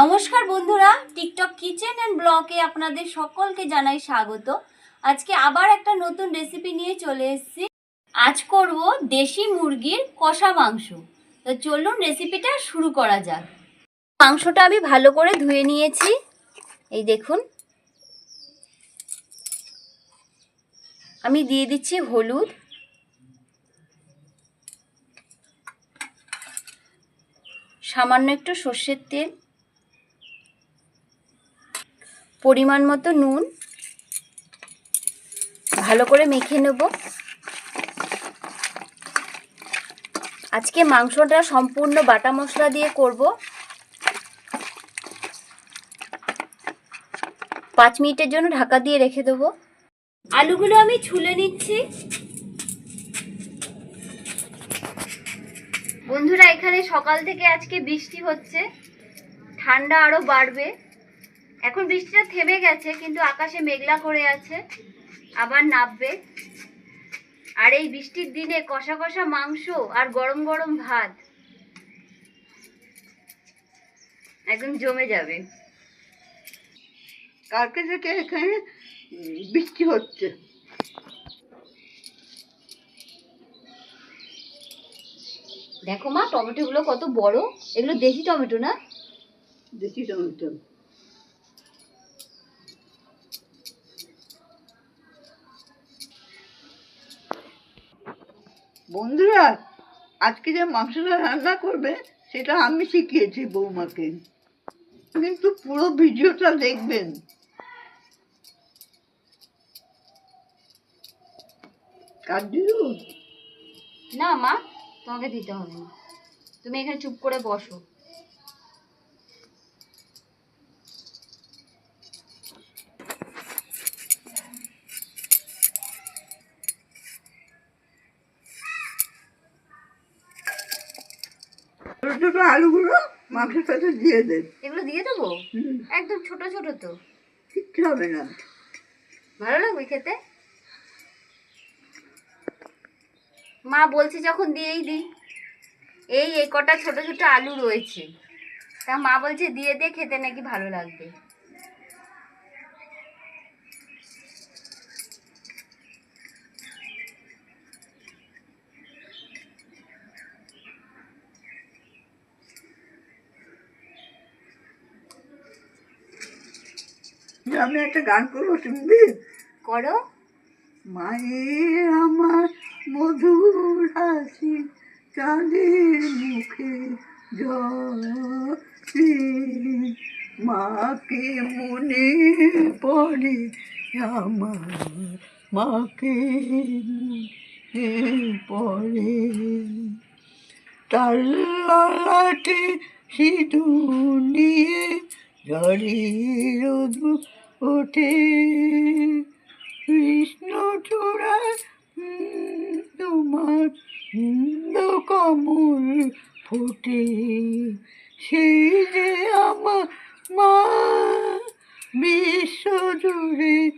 নমস্কার বন্ধুরা TikTok kitchen and ব্লগে আপনাদের সকলকে জানাই স্বাগত। আজকে আবার একটা নতুন রেসিপি নিয়ে চলে এসেছি। আজ করব দেশি মুরগির কষা মাংস। তো চলুন রেসিপিটা শুরু করা যাক। মাংসটা আমি ভালো করে ধুয়ে নিয়েছি। এই দেখুন। আমি দিয়ে দিচ্ছি হলুদ। সামান্য একটু সর্ষের তেল। পরিমাণ মতো নুন। ভালো করে মেখে নেব। আজকে মাংসটা সম্পূর্ণ বাটা মশলা দিয়ে করব। পাঁচ মিনিটের জন্য ঢাকা দিয়ে রেখে দেবো। আলুগুলো আমি ছুলে নিচ্ছি। বন্ধুরা, এখানে সকাল থেকে আজকে বৃষ্টি হচ্ছে। ঠান্ডা আরও বাড়বে। এখন বৃষ্টিটা থেমে গেছে কিন্তু আকাশে মেঘলা করে আছে আবার নামবে আর এই বৃষ্টির দিনে কষা কষা মাংস আর গরম গরম ভাত একদম জমে যাবে। কালকে থেকে এখানে বৃষ্টি হচ্ছে। দেখো মা টমেটোগুলো কত বড়। এগুলো দেশি টমেটো না? দেশি টমেটো। বন্ধুরা, আজকে যে মাংসটা রান্না করবে, সেটা আমি শিখিয়েছি বৌমাকে। কিন্তু পুরো ভিডিওটা দেখবেন। না মা, তোমাকে দিতে হবে না। তুমি এখানে চুপ করে বসো। ছোটো ছোটো আলুগুলো মাংসের সাথে দিয়ে দেন এগুলো দিয়ে দেবো? একদম ছোট ছোট তো। কিচ্ছু হবে না। ভালো লাগবে খেতে? মা বলছে যখন দিয়েই দিই। এই এই কটা ছোট ছোট আলু রয়েছে। তা মা বলছে দিয়ে দে খেতে নাকি ভালো লাগবে। আমি একটা গান করব শুনবি? করো। মায়ের আমার মধুর হাসি চাঁদের মুখে জলে মাকে মনে পড়ে আমার মাকে পড়ে। তার ললাটে সিঁদুর নিয়ে ঝড়ের ওঠে। কৃষ্ণ চূড়া তোমার কমল ফোটে। সেই যে আমার মা, বিশ্ব জুড়ে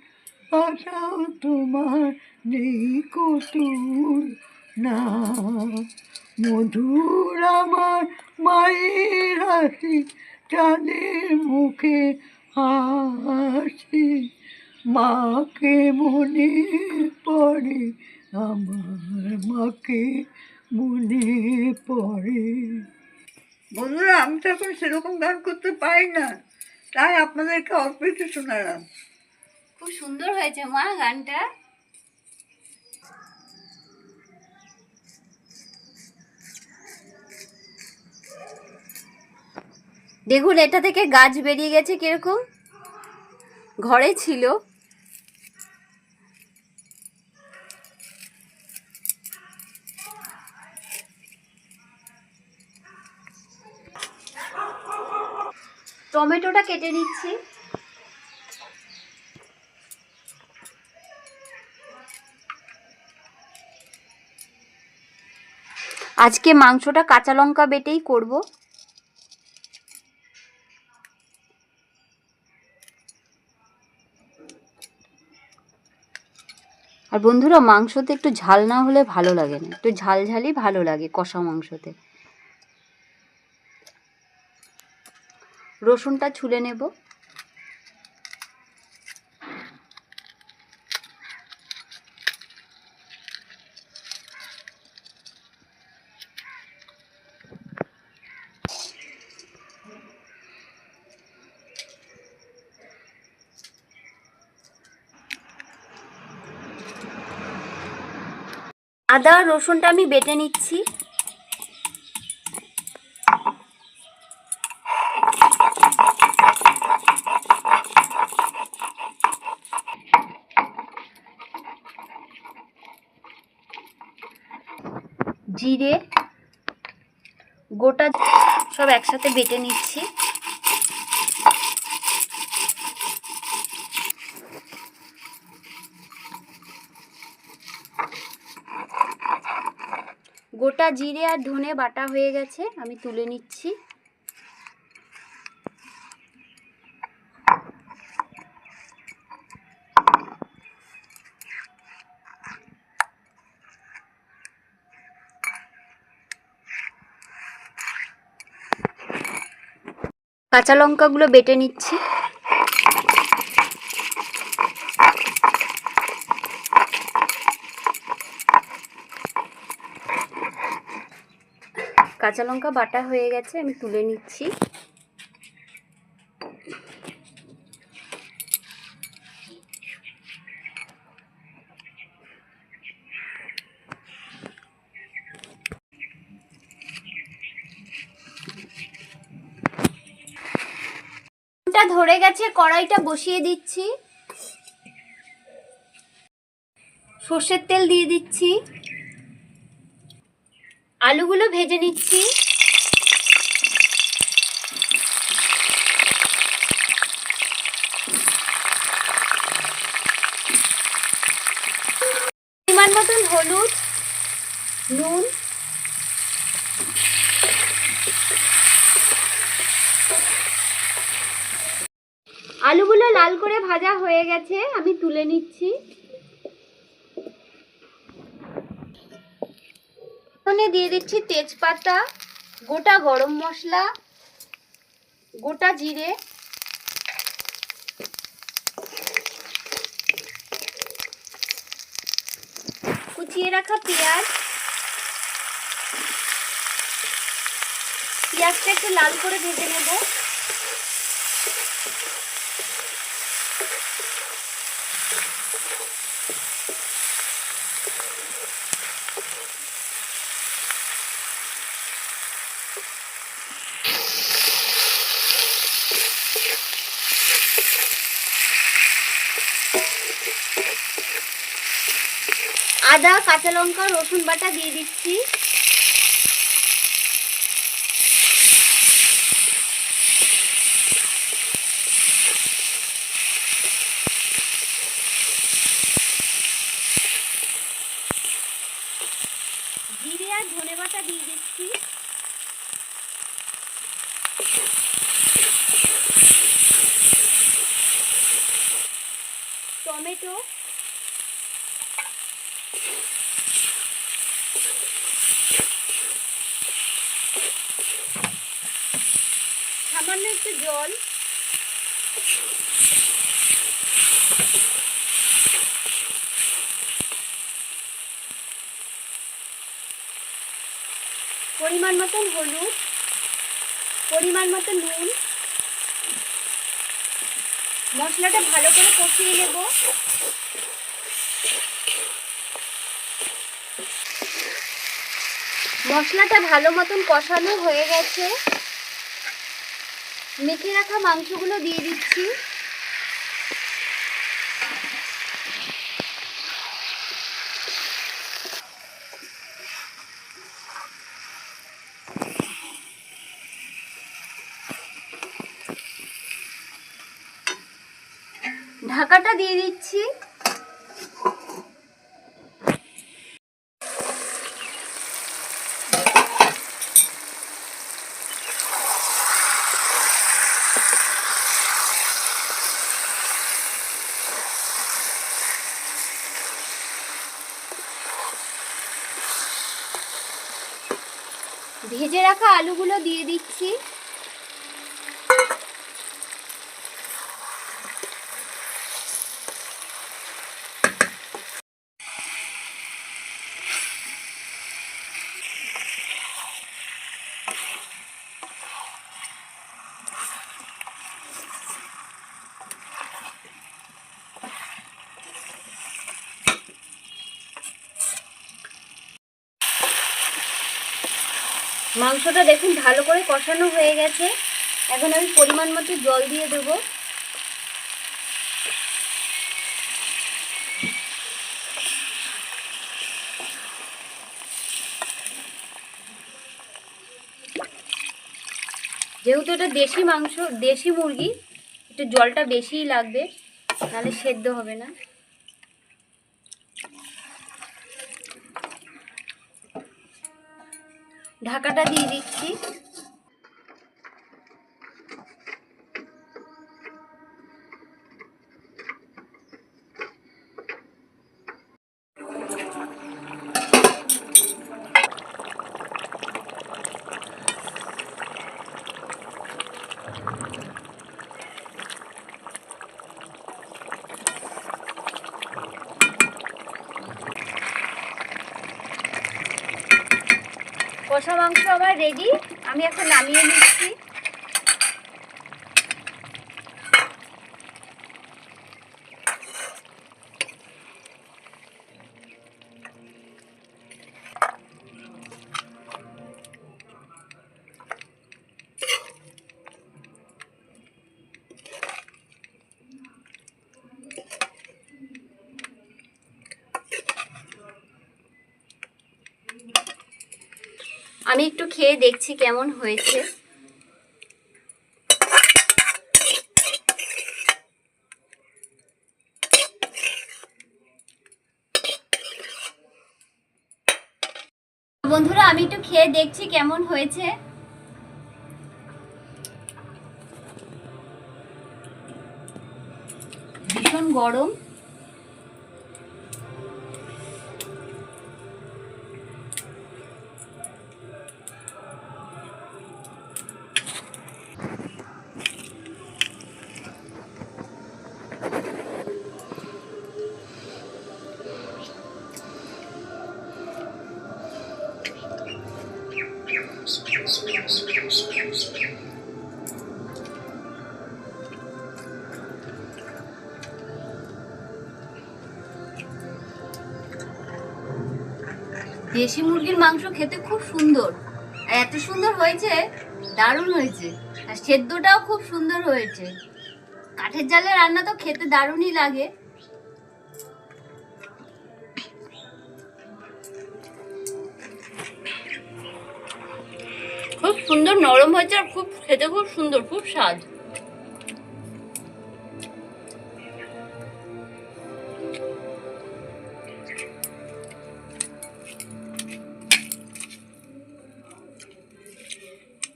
আশাও তোমার নেই কতুল না। মধুর আমার মায়ের হাসি, চাঁদের মুখে হাসি, মাকে মনে পড়ে, আমার মাকে মনে পড়ে। বন্ধুরা, আমি তো এখন সেরকম গান করতে পারি না, তাই আপনাদেরকে অল্প একটু শোনালাম। খুব সুন্দর হয়েছে মা গানটা। দেখুন, এটা থেকে গাছ বেরিয়ে গেছে কীরকম? ঘরে ছিল। টমেটোটা কেটে নিচ্ছি। আজকে মাংসটা কাঁচা লঙ্কা বেটেই করব। আর বন্ধুরা, মাংসতে একটু ঝাল না হলে ভালো লাগে না। একটু ঝাল ঝালই ভালো লাগে কষা মাংসতে। রসুনটা ছুলে নেব। আদা রসুনটা আমি বেটে নিচ্ছি। জিরে গোটা সব একসাথে বেটে নিচ্ছি গোটা জিরে আর ধনে বাটা হয়ে গেছে আমি তুলে নিচ্ছি। কাঁচা লঙ্কাগুলো বেটে নিচ্ছি। কাঁচা লঙ্কা বাটা হয়ে গেছে, আমি তুলে নিচ্ছি। ধরে গেছে, কড়াইটা বসিয়ে দিচ্ছি। সর্ষের তেল দিয়ে দিচ্ছি। আলুগুলো ভেজে নিচ্ছি। পরিমাণ মতন হলুদ, নুন। আলুগুলো লাল করে ভাজা হয়ে গেছে, আমি তুলে নিচ্ছি। ফোনে দিয়ে দিচ্ছি তেজপাতা, গোটা গরম মশলা, গোটা জিরে। কুচিয়ে রাখা পেঁয়াজ। পেঁয়াজটা একটু লাল করে ভেজে নেব আদা কাঁচা লঙ্কা রসুন বাটা দিয়ে দিচ্ছি জিরে আর ধনে বাটা দিয়ে দিচ্ছি টমেটো সামান্য একটু জল। পরিমাণ মতন হলুদ, পরিমাণ মতো নুন। মশলাটা ভালো করে কষিয়ে নেব। মশলাটা ভালো মতন কষানো হয়ে গেছে। মেখে রাখা মাংসগুলো দিয়ে দিচ্ছি। ঢাকাটা দিয়ে দিচ্ছি। ভেজে রাখা আলুগুলো দিয়ে দিচ্ছি। মাংসটা দেখুন ভালো করে কষানো হয়ে গেছে। এখন আমি পরিমাণ মতো জল দিয়ে দেবো। যেহেতু এটা দেশি মাংস, দেশি মুরগি, একটু জলটা বেশিই লাগবে, নাহলে সেদ্ধ হবে না। ঢাকাটা দিয়ে দিচ্ছি। কষা মাংস আমার রেডি আমি এখন নামিয়ে নিচ্ছি। আমি একটু খেয়ে দেখছি কেমন হয়েছে। বন্ধুরা, আমি একটু খেয়ে দেখছি কেমন হয়েছে। ভীষণ গরম। দেশি মুরগির মাংস খেতে খুব সুন্দর। আর এত সুন্দর হয়েছে, দারুণ হয়েছে। আর সেদ্ধটাও খুব সুন্দর হয়েছে। কাঠের জালে রান্না তো খেতে দারুণই লাগে। খুব সুন্দর, নরম হয়েছে আর খুব, খেতে খুব সুন্দর, খুব স্বাদ।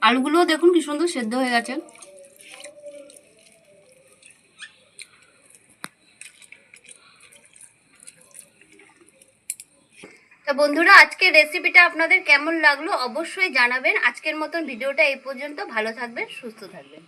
আলুগুলোও দেখুন কি সুন্দর সেদ্ধ হয়ে গেছে। তো বন্ধুরা, আজকের রেসিপিটা আপনাদের কেমন লাগল অবশ্যই জানাবেন। আজকের মতন ভিডিওটা এই পর্যন্ত। ভালো থাকবেন, সুস্থ থাকবেন।